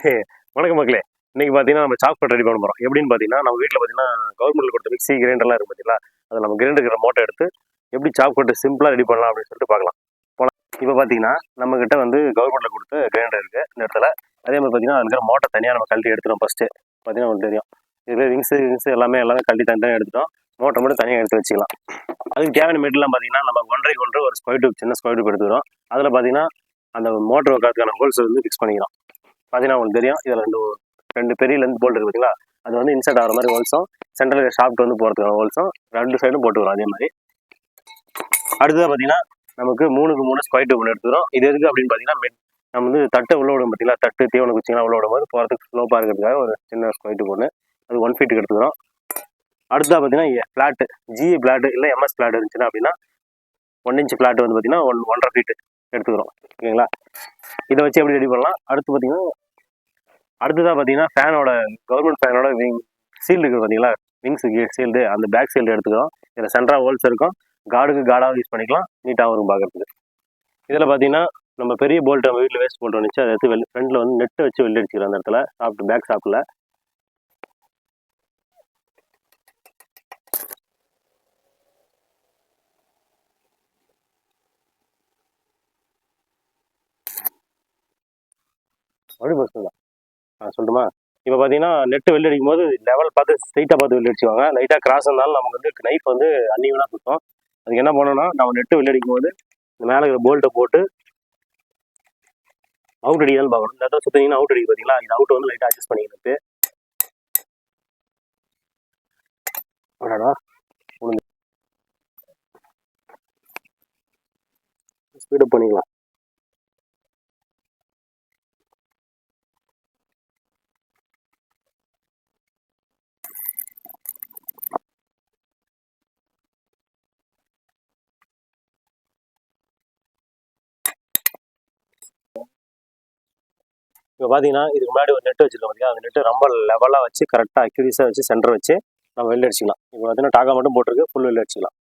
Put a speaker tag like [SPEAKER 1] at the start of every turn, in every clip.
[SPEAKER 1] வணக்கம் மக்களே. இன்னைக்கு பார்த்தீங்கன்னா நம்ம சாக்லேட் ரெடி பண்ண போகிறோம் எப்படின்னு பார்த்தீங்கன்னா நம்ம வீட்டில் பார்த்தீங்கன்னா கவர்மெண்ட்டில் கொடுத்த மிக்ஸி கிரைண்டர்லாம் இருக்கும் பார்த்தீங்களா அதை நம்ம கிரைண்டர் மோட்டை எடுத்து எப்படி சாக்லேட் சிம்பிளாக ரெடி பண்ணலாம் அப்படின்னு சொல்லிட்டு பார்க்கலாம் போகலாம் இப்போ பார்த்தீங்கன்னா நம்ம கிட்ட வந்து கவர்மெண்ட்டில் கொடுத்த கிரைண்டர் இருக்கு இந்த இடத்துல. அதே மாதிரி பார்த்தீங்கன்னா அதுல இருக்கிற மோட்டை தனியாக நம்ம கழட்டி எடுத்துடும் ஃபர்ஸ்ட் பார்த்தீங்கன்னா உங்களுக்கு தெரியும். இதில் ரிங்ஸு விங்ஸ் எல்லாமே எல்லாமே கழட்டி தனியாக எடுத்துட்டோம். மோட்டை மட்டும் தனியாக எடுத்து வச்சுக்கலாம். அதுக்கு தேவையான மெட்டீரியல்லாம் பார்த்தீங்கன்னா நம்ம ஒன்றரை ஒன்று ஒரு ஸ்கொயர் டியூப் சின்ன ஸ்கொயர் டியூப் எடுத்துக்கிறோம். அதில் பார்த்தீங்கன்னா அந்த மோட்டர் வைக்கிறதுக்கான ஹோல்ஸ் வந்து ஃபிக்ஸ் பண்ணிக்கிறோம் பார்த்தீங்கன்னா உங்களுக்கு தெரியும். இதில் ரெண்டு ரெண்டு பெரிய லென்த் போல்ட் இருக்கு பார்த்தீங்களா அது வந்து இன்சர்ட் ஆகிற மாதிரி ஹோல்ஸும் சென்ட்ரல் ஷாப்ட் வந்து போகிறதுக்கான ஹோல்ஸும் ரெண்டு சைடும் போட்டுக்கிறோம் அதே மாதிரி. அடுத்ததாக பார்த்தீங்கன்னா நமக்கு மூணுக்கு மூணு ஸ்கொயர் டூப் எடுத்துக்கிறோம். இது எதுக்கு அப்படின்னு பார்த்தீங்கன்னா மெட் நம்ம வந்து தட்டை உள்ள விடும் பார்த்தீங்களா தட்டு தீவன குச்சிங்களா உள்ள விடும்போது போகிறதுக்கு ஸ்லோப்பாக இருக்கிறதுக்காக ஒரு சின்ன ஸ்கொயர் டூப் ஒன்று அது ஒன் ஃபீட்டுக்கு எடுத்துக்கிறோம். அடுத்ததாக பார்த்தீங்கன்னா ஃப்ளாட்டு ஜிஇ ஃப்ளாட்டு இல்லை எம்எஸ் ஃப்ளாட் இருந்துச்சுன்னா அப்படின்னா ஒன் இன்ச் ஃப்ளாட் வந்து பார்த்தீங்கன்னா ஒன் ஒன்றரை ஃபீட்டு எடுத்துக்கிறோம். ஓகேங்களா இதை வச்சு எப்படி ரெடி பண்ணலாம்? அடுத்து பார்த்தீங்கன்னா அடுத்ததாக பார்த்தீங்கன்னா ஃபேனோட கவர்மெண்ட் ஃபேனோட விங் சீல்டு இருக்குது பார்த்தீங்களா விங்ஸ் சீல்டு அந்த பேக் சீல்டு எடுத்துக்கிறோம். இதில் சென்ட்ரா ஹோல்ஸ் இருக்கும். கார்டுக்கு கார்டாக யூஸ் பண்ணிக்கலாம். நீட்டாகவும் இருக்கும் பார்க்குறதுக்கு இதில் பார்த்தீங்கன்னா நம்ம பெரிய போல்ட் நம்ம வீட்டில் வேஸ்ட் போல்ட் வந்துச்சு அதை எடுத்து வெளி ஃப்ரெண்டில் வந்து நெட்டை வச்சு வெளியே அடிச்சுக்கிறோம் அந்த இடத்துல. சாப்பிட்டு பேக் சாப்பிடல மறுபடியும் பஸ் தான் சொல்லட்டுமா? இப்போ பார்த்தீங்கன்னா நெட்டு வெளில அடிக்கும் போது லெவல் பார்த்து ஸ்ட்ரைட்டாக பார்த்து வெளில அடிச்சுவாங்க லைட்டாக கிராஸ் இருந்தாலும் நமக்கு வந்து நைஃப் வந்து அன்னிவனாக சுத்தம் அதுக்கு என்ன பண்ணணும்னா நம்ம நெட்டு வெளில அடிக்கும் போது இந்த மேலே இருக்கிற போல்ட்டை போட்டு அவுட் அடிக்கதான் பார்க்கணும். இந்த இடத்துல சுற்றிங்கன்னா அவுட் அடிக்கு பார்த்தீங்களா இந்த அவுட் வந்து லைட்டாக அட்ஜஸ்ட் பண்ணிக்கிறது ஸ்பீடப் பண்ணிக்கலாம். இப்போ பார்த்தீங்கன்னா இதுக்கு முன்னாடி ஒரு நெட் வச்சிருக்கோம் பார்த்தீங்கன்னா அந்த நெட்டு ரொம்ப லெவலாக வச்சு கரெக்டாக அக்யூரிஸாக வச்சு சென்டர் வச்சு நம்ம வெளில அடிச்சிக்கலாம். இப்போ பார்த்தீங்கன்னா டாகா மட்டும் போட்டிருக்கு ஃபுல் வெளில அடிச்சிக்கலாம்.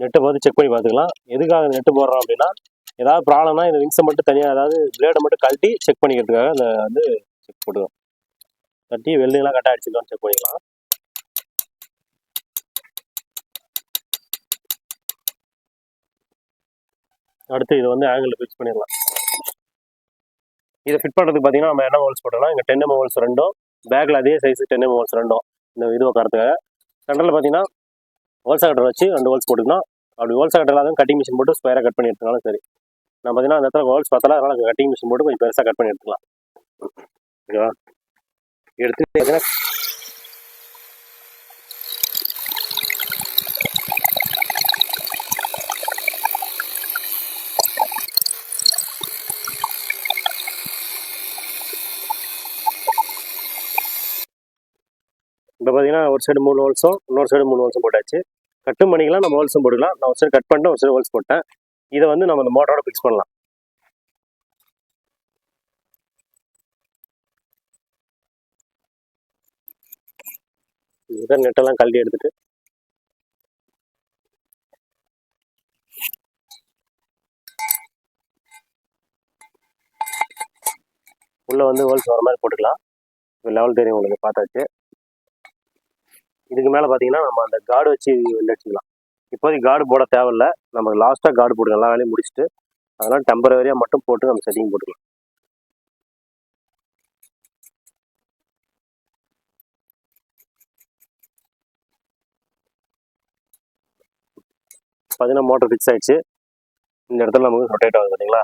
[SPEAKER 1] நெட்டை பார்த்து செக் பண்ணி பார்த்துக்கலாம். எதுக்காக நெட்டு போடுறோம் அப்படின்னா ஏதாவது ப்ராப்ளம்னா இந்த விங்ஸை மட்டும் தனியாக அதாவது பிளேடை மட்டும் கழட்டி செக் பண்ணிக்கிறதுக்காக அந்த வந்து செக் போட்டுக்கலாம். கட்டி வெல்டிங்லாம் கரெக்டாக அடிச்சிக்கலாம்னு செக் பண்ணிக்கலாம். அடுத்து இதை வந்து ஆங்கிள் ஃபிக்ஸ் பண்ணிடலாம். இதை ஃபிட் பண்ணுறதுக்கு பார்த்தீங்கன்னா நம்ம என்ன ஹோல்ஸ் போட்டோம்னா இங்கே டென் எம் ஹோல்ஸ் ரெண்டும் பேக்கில் அதே சைஸ் டென் எம் ஹோல்ஸ் ரெண்டும். இந்த இது உட்காரத்துக்காக சென்டரில் பார்த்தீங்கன்னா ஹோல்ஸ் கட்டர் வச்சு ரெண்டு ஹோல்ஸ் போட்டுக்கணும். அப்படி ஹோல்ஸ் கட்டர் இல்லாத கட்டிங் மிஷின் போட்டு ஸ்கொயராக கட் பண்ணி எடுத்துனாலும் சரி. நான் பார்த்தீங்கன்னா அந்த இடத்துல ஹோல்ஸ் பார்த்தா அதனால் கட்டிங் மிஷின் போட்டு கொஞ்சம் பெருசாக கட் பண்ணி எடுத்துக்கலாம். ஓகேவா? எடுத்து பார்த்தீங்கன்னா இப்போ பார்த்தீங்கன்னா ஒரு சைடு மூணு ஹோல்ஸும் இன்னொரு சைடு மூணு ஹோல்ஸும் போட்டாச்சு. கட்டும் பண்ணிக்கலாம் நம்ம ஹோல்ஸும் போட்டுக்கலாம். நான் ஒரு சைடு கட் பண்ணிட்டு ஒரு சைடு ஹோல்ஸ் போட்டேன். இதை வந்து நம்ம இந்த மோட்டரோட ஃபிக்ஸ் பண்ணலாம். இதுதான் நெட்டெல்லாம் கழட்டி எடுத்துட்டு. உள்ளே வந்து ஹோல்ஸ் வர மாதிரி போட்டுக்கலாம். லெவல் தெரியும் உங்களுக்கு பார்த்தாச்சு. இதுக்கு மேலே பார்த்தீங்கன்னா நம்ம அந்த கார்டு வச்சு வெளில அடிச்சுக்கலாம் இப்போதைக்கு கார்டு போட தேவையில்ல. நம்ம லாஸ்ட்டாக கார்டு போட்டு எல்லா வேலையும் முடிச்சுட்டு அதெல்லாம் டெம்பரவரியாக மட்டும் போட்டு நம்ம செட்டிங் போட்டுக்கலாம். பார்த்தீங்கன்னா மோட்டர் ஃபிக்ஸ் ஆகிடுச்சு இந்த இடத்துல நமக்கு ரொட்டேட் ஆகுது பார்த்தீங்களா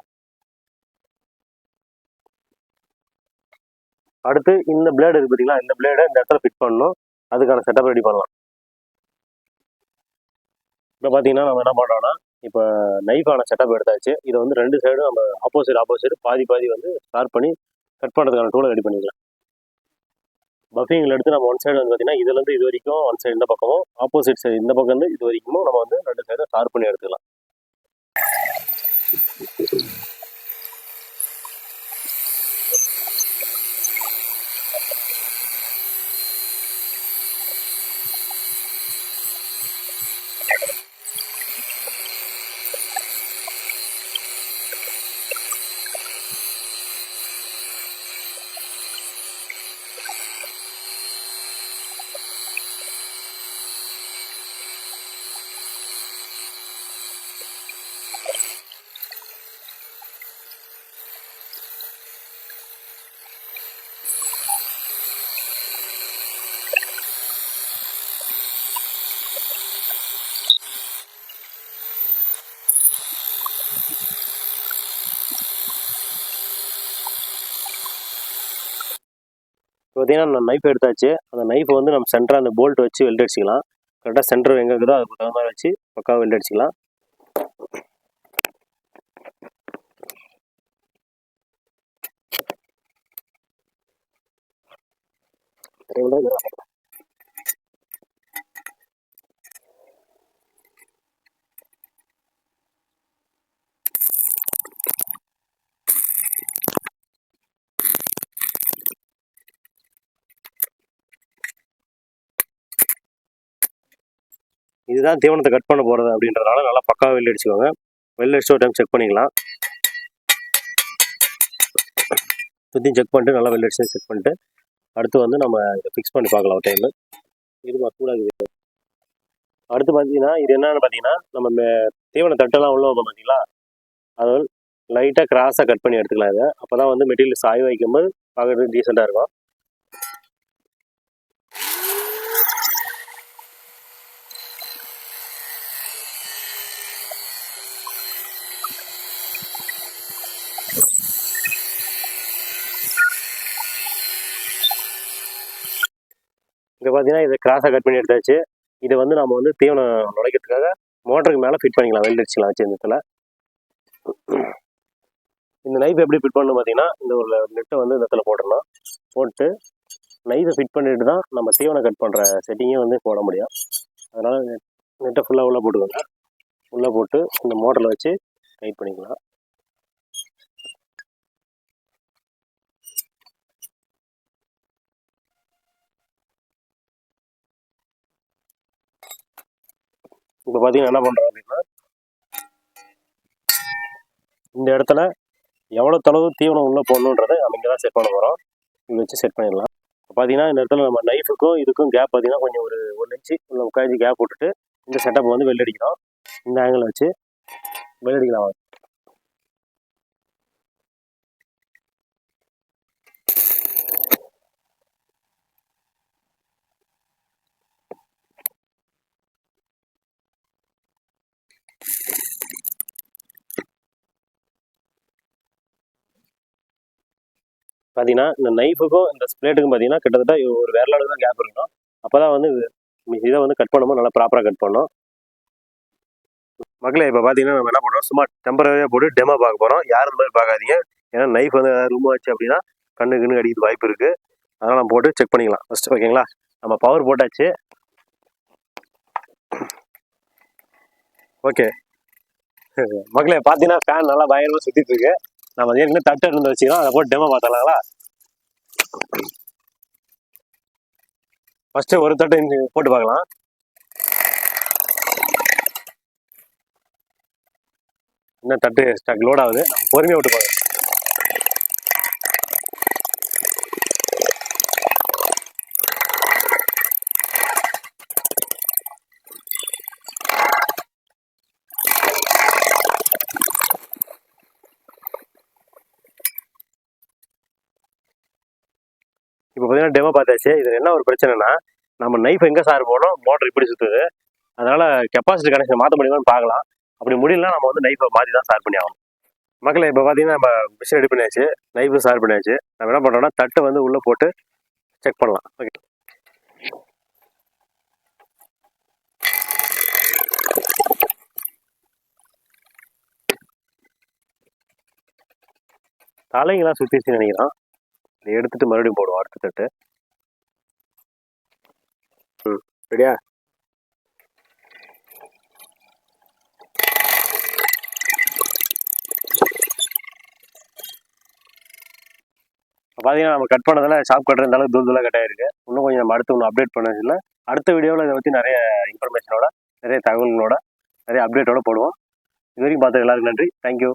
[SPEAKER 1] அடுத்து இந்த பிளேடு இருக்கு பார்த்தீங்களா இந்த பிளேடை இந்த இடத்துல ஃபிட் பண்ணணும். அதுக்கான செட்டப் ரெடி பண்ணலாம். இப்போ பார்த்தீங்கன்னா நம்ம என்ன பண்ணுறோம்னா இப்போ நைஃபான செட்டப் எடுத்தாச்சு. இதை வந்து ரெண்டு சைடும் நம்ம ஆப்போசிட் ஆப்போசிட் பாதி பாதி வந்து ஸ்டார்ட் பண்ணி கட் பண்ணுறதுக்கான டூலை ரெடி பண்ணிக்கலாம். பஃபிங்கில் எடுத்து நம்ம ஒன் சைடு வந்து பார்த்தீங்கன்னா இதுலேருந்து இது வரைக்கும் ஒன் சைடு இந்த பக்கமும் ஆப்போசிட் சைடு இந்த பக்கம் இருந்து இது வரைக்கும் நம்ம வந்து ரெண்டு சைடும் ஸ்டார்ட் பண்ணி எடுத்துக்கலாம். பார்த்தீங்கன்னா நைஃப் எடுத்தாச்சு. அந்த நைஃப் வந்து நம்ம சென்டராக அந்த போல்ட் வச்சு வெல்ட் அடிச்சிக்கலாம். கரெக்டாக சென்டர் எங்கே இருக்குதோ அதுக்கு தகுந்த மாதிரி வச்சு பக்காவாக வெல்ட் அடிச்சிக்கலாம். இதுதான் தீவனத்தை கட் பண்ண போகிறது அப்படின்றதுனால நல்லா பக்காவாக வெளில அடிச்சுக்கோங்க. வெளில அடிச்சு ஒரு டைம் செக் பண்ணிக்கலாம். சுற்றியும் செக் பண்ணிட்டு நல்லா வெளில அடிச்சு செக் பண்ணிட்டு அடுத்து வந்து நம்ம இதை ஃபிக்ஸ் பண்ணி பார்க்கலாம் ஒரு டைம் இது கூடாது அடுத்து பார்த்தீங்கன்னா இது என்னன்னு பார்த்தீங்கன்னா நம்ம இந்த தீவன தட்டெல்லாம் உள்ள வைப்போம் பார்த்தீங்களா? அது லைட்டாக கிராஸாக கட் பண்ணி எடுத்துக்கலாம் இதை. அப்போ தான் வந்து மெட்டீரியல் சாய் வைக்கும்போது பார்க்குறதுக்கு டீசெண்டாக இருக்கும். இங்கே பார்த்தீங்கன்னா இதை கிராஸாக கட் பண்ணி எடுத்தாச்சு. இதை வந்து நம்ம வந்து தீவனம் நுழைக்கிறதுக்காக மோட்டருக்கு மேலே ஃபிட் பண்ணிக்கலாம். வெல்ட் அடிச்சுக்கலாம் வச்சு இந்த இந்த நைஃப் எப்படி ஃபிட் பண்ணணும் பார்த்தீங்கன்னா இந்த ஒரு நெட்டை வந்து இந்த இடத்துல போட்டுடணும் போட்டு நைஃபை ஃபிட் பண்ணிட்டு தான் நம்ம தீவனம் கட் பண்ணுற செட்டிங்கே வந்து போட முடியும். அதனால் நெட்டை ஃபுல்லாக உள்ளே போட்டுக்கோங்க. உள்ளே போட்டு இந்த மோட்டரில் வச்சு டைட் பண்ணிக்கலாம். இப்போ பார்த்தீங்கன்னா என்ன பண்ணுறோம் அப்படின்னா இந்த இடத்துல எவ்வளோ தொலைவு தீவனம் உள்ளே போடணுன்றதை நம்ம இங்கே தான் செட் பண்ண போகிறோம் இங்கே வச்சு செட் பண்ணிடலாம். இப்போ பார்த்தீங்கன்னா இந்த இடத்துல நம்ம நைஃபுக்கும் இதுக்கும் கேப் பார்த்தீங்கன்னா கொஞ்சம் ஒரு ஒன் இன்ச்சு இல்லை உட்காந்து கேப் விட்டுட்டு இந்த செட்டப் வந்து வெள்ளடிக்கிறோம் இந்த ஆங்கிள் வச்சு வெள்ளடிக்கலாம் பார்த்தீங்கன்னா இந்த நைஃபுக்கும் இந்த ஸ்ப்ளேட்டுக்கும் பார்த்தீங்கன்னா கிட்டத்தட்ட ஒரு விரலளவு தான் கேப் இருக்கணும். அப்போ தான் வந்து இதை வந்து கட் பண்ணும்போது நல்லா ப்ராப்பராக கட் பண்ணணும். மக்களே இப்போ பார்த்தீங்கன்னா நம்ம என்ன பண்ணுறோம்? சும்மா டெம்பரரியாக போட்டு டெமோ பார்க்க போகிறோம் யாரும் இந்த மாதிரி பார்க்காதீங்க. ஏன்னா நைஃப் வந்து ரூம் ஆச்சு அப்படின்னா கண்ணு கண்ணு அடிக்கிறது வாய்ப்பு இருக்குது அதனால் நம்ம போட்டு செக் பண்ணிக்கலாம். ஃபஸ்ட்டு ஓகேங்களா? நம்ம பவர் போட்டாச்சு. ஓகே மக்களே பார்த்தீங்கன்னா ஃபேன் நல்லா பயங்கரமாக சுற்றிட்டு இருக்கு. நம்ம ஏற்கனவே தட்டு இருந்து வச்சுக்கலாம் அதை போட்டு டெமோ பார்த்தலாங்களா ஃபஸ்ட்டு ஒரு தட்டு போட்டு பார்க்கலாம். இன்னும் தட்டு ஸ்டாக் லோட் ஆகுது. நம்ம பொறுமையாக விட்டு பார்க்கலாம் இப்போ பார்த்தீங்கன்னா டெமோ பார்த்தாச்சு. இது என்ன ஒரு பிரச்சனைனா நம்ம நைஃப் எங்கே சார் போனோம் மோட்டர் இப்படி சுற்றுது அதனால் கெப்பாசிட்டி கனெக்ஷன் மாற்ற முடியுமான்னு பார்க்கலாம். அப்படி முடியலனா நம்ம வந்து நைஃபை மாற்றி தான் சார் பண்ணி ஆகணும். மக்களை இப்போ பார்த்தீங்கன்னா நம்ம மிஷின் ரெடி பண்ணியாச்சு. நைஃபு சார் பண்ணியாச்சு. நம்ம என்ன பண்ணுறோம்னா தட்டை வந்து உள்ளே போட்டு செக் பண்ணலாம். ஓகே தலைங்கெல்லாம் சுற்றிச்சுன்னு நினைக்கிறான். இதை எடுத்துட்டு மறுபடியும் போடுவோம். எடுத்துட்டு. ம் ரெடியா பார்த்தீங்கன்னா நம்ம கட் பண்ணதில் ஷாப் கட்டுற இந்த அளவுக்கு தூள் தூளாக கட் ஆயிருக்கு. இன்னும் கொஞ்சம் நம்ம அடுத்து ஒன்று அப்டேட் பண்ணதில்ல அடுத்த வீடியோவில் இதை பற்றி நிறைய இன்ஃபர்மேஷனோட நிறைய தகவல்களோட நிறைய அப்டேட்டோட போடுவோம். இது வரைக்கும் பார்த்து எல்லாருக்கும் நன்றி. தேங்க்யூ